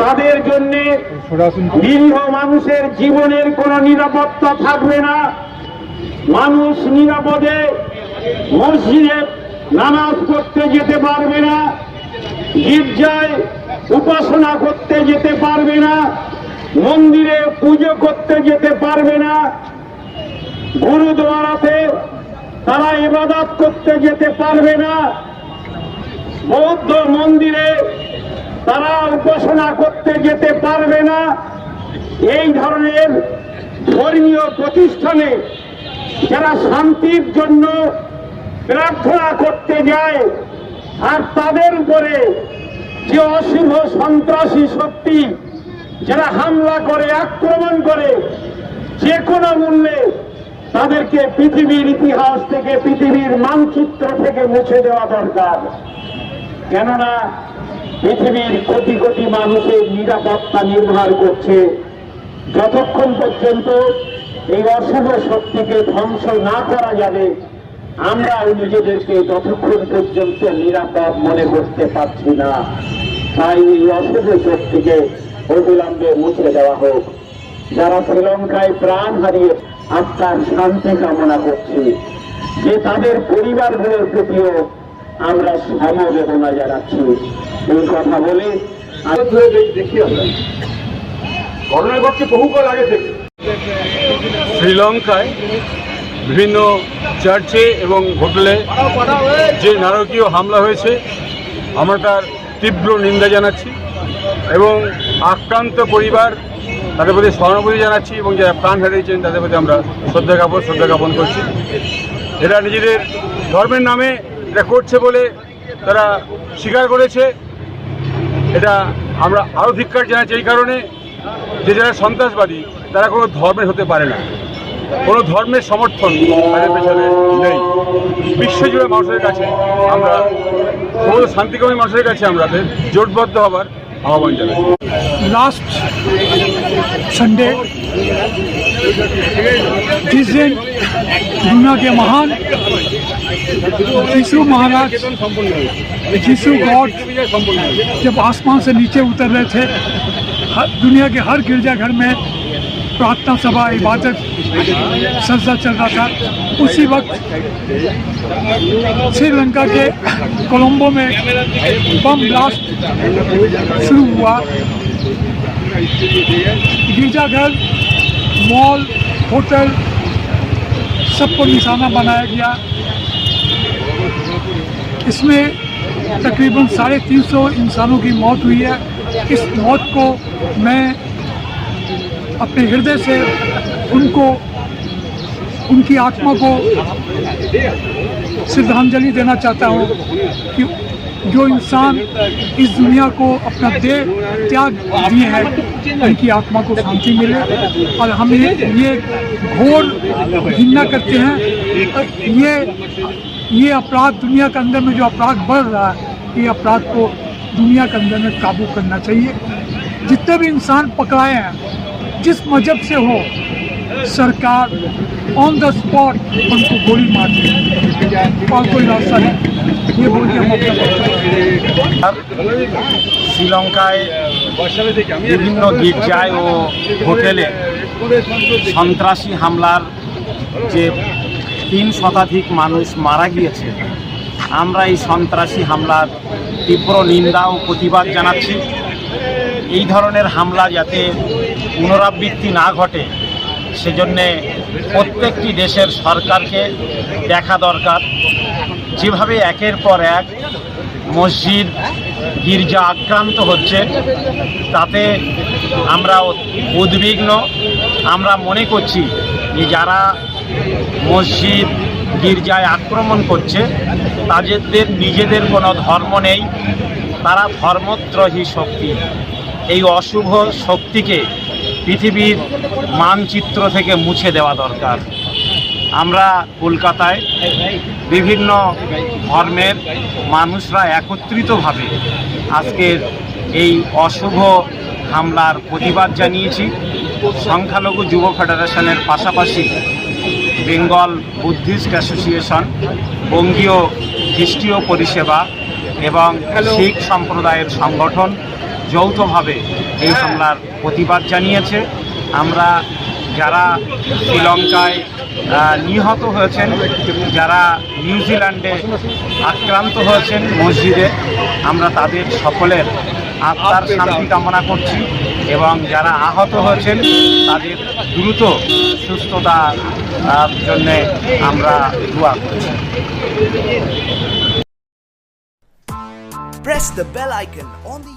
তাদের জন্য নিরীহ মানুষের জীবনের কোনো নিরাপত্তা থাকবে না। মানুষ নিরাপদে মসজিদে নামাজ পড়তে যেতে পারবে না, গির্জায় উপাসনা করতে যেতে পারবে না, মন্দিরে পুজো করতে যেতে পারবে না। গুরুদুয়ারাতে তারা ইবাদত করতে যেতে পারবে না। বৌদ্ধ মন্দিরে তারা উপাসনা করতে যেতে পারবে না। এই ধরনের ধর্মীয় প্রতিষ্ঠানে যারা শান্তির জন্য প্রার্থনা করতে যায়, আর তাদের উপরে যে অশুভ সন্ত্রাসী শক্তি, যারা হামলা করে, আক্রমণ করে, যে কোনো মূল্যে তাদেরকে পৃথিবীর ইতিহাস থেকে, পৃথিবীর মানচিত্র থেকে মুছে দেওয়া দরকার। কেননা পৃথিবীর কোটি কোটি মানুষের নিরাপত্তা নির্ভর করছে। যতক্ষণ পর্যন্ত এই অশুভ শক্তিকে ধ্বংস না করা যাবে আমরাও নিজেদেরকে ততক্ষণ পর্যন্ত নিরাপদ মনে করতে পারছি না। তাই এই অশুভ শক্তিকে অবিলম্বে মুছে দেওয়া হোক। যারা শ্রীলঙ্কায় প্রাণ হারিয়ে আত্মার শান্তি কামনা করছি, যে তাদের পরিবারগুলোর প্রতিও আমরা সমবেদনা জানাচ্ছি। এই কথা বলে দেখি আমরা। ঘটনা ঘটছে বহুকাল আগে থেকে। শ্রীলঙ্কায় বিভিন্ন চার্চে এবং হোটেলে যে নারকীয় হামলা হয়েছে আমরা তার তীব্র নিন্দা জানাচ্ছি এবং আক্রান্ত পরিবার তাদের প্রতি সহানুভূতি জানাচ্ছি এবং যারা প্রাণ হারিয়েছেন তাদের প্রতি আমরা শ্রদ্ধা জ্ঞাপন শ্রদ্ধা জ্ঞাপন করছি। এরা নিজেদের ধর্মের নামে এটা করছে বলে তারা স্বীকার করেছে। এটা আমরা আরও ধিক্কার জানাচ্ছি এই কারণে যে যারা সন্ত্রাসবাদী তারা কোনো ধর্মের হতে পারে না কোনো ধর্মের সমর্থন তাদের পেছনে নেই বিশ্বজুড়ে মানুষের কাছে আমরা সমস্ত শান্তিকামী মানুষের কাছে আমরা তাদের জোটবদ্ধ হবার আহ্বান জানাই लास्ट संडे जिस दिन दुनिया के महान यीशु महाराज यीशु गॉड जब आसमान से नीचे उतर रहे थे, हर- दुनिया के हर गिरजाघर में प्रार्थना सभा, इबादत सजदा चल रहा था। उसी वक्त श्रीलंका के कोलंबो में बम ब्लास्ट शुरू हुआ। गिरजाघर, मॉल, होटल सबको निशाना बनाया गया। इसमें तकरीबन साढ़े तीन सौ इंसानों की मौत हुई है। इस मौत को मैं अपने हृदय से उनको, उनकी आत्मा को श्रद्धांजलि देना चाहता हूँ कि जो इंसान इस दुनिया को अपना देह त्याग दिए हैं, उनकी आत्मा को शांति मिले। और हम ये घोर घृणा करते हैं। ये ये अपराध दुनिया के अंदर में जो अपराध बढ़ रहा है ये अपराध को दुनिया के अंदर में काबू करना चाहिए जितने भी इंसान पकड़ाए हैं जिस मजहब से हो सरकार ऑन द स्पॉट उनको गोली मार दे और कोई रास्ता नहीं ये बोल के हम अपना শ্রীলঙ্কায় বিভিন্ন গির্জায় ও হোটেলে সন্ত্রাসী হামলার যে তিন শতাধিক মানুষ মারা গিয়েছে। আমরা এই সন্ত্রাসী হামলার তীব্র নিন্দা ও প্রতিবাদ জানাচ্ছি। এই ধরনের হামলা যাতে পুনরাবৃত্তি না ঘটে, সেজন্যে প্রত্যেকটি দেশের সরকারকে দেখা দরকার। যেভাবে একের পর এক মসজিদ, গির্জা আক্রান্ত হচ্ছে, তাতে আমরা উদ্বিগ্ন। আমরা মনে করছি যে যারা মসজিদ, গির্জায় আক্রমণ করছে। তাদের নিজেদের কোনো ধর্ম নেই। তারা ধর্মদ্রোহী শক্তি। এই অশুভ শক্তিকে পৃথিবীর মানচিত্র থেকে মুছে দেওয়া দরকার। আমরা কলকাতায় বিভিন্ন ধর্মের মানুষরা একত্রিতভাবে আজকের এই অশুভ হামলার প্রতিবাদ জানিয়েছি। সংখ্যালঘু যুব ফেডারেশনের পাশাপাশি বেঙ্গল বুদ্ধিস্ট অ্যাসোসিয়েশন বঙ্গীয় খ্রিস্টীয় পরিষেবা এবং শিখ সম্প্রদায়ের সংগঠন যৌথভাবে এই হামলার প্রতিবাদ জানিয়েছে। আমরা যারা শ্রীলঙ্কায় নিহত হয়েছেন যারা নিউজিল্যান্ডে আক্রান্ত হয়েছেন মসজিদে আমরা তাদের সকলের আত্মার শান্তি কামনা করছি। এবং যারা আহত হয়েছেন, তাদের দ্রুত সুস্থতার জন্য আমরা দোয়া করছি। Press the bell icon on the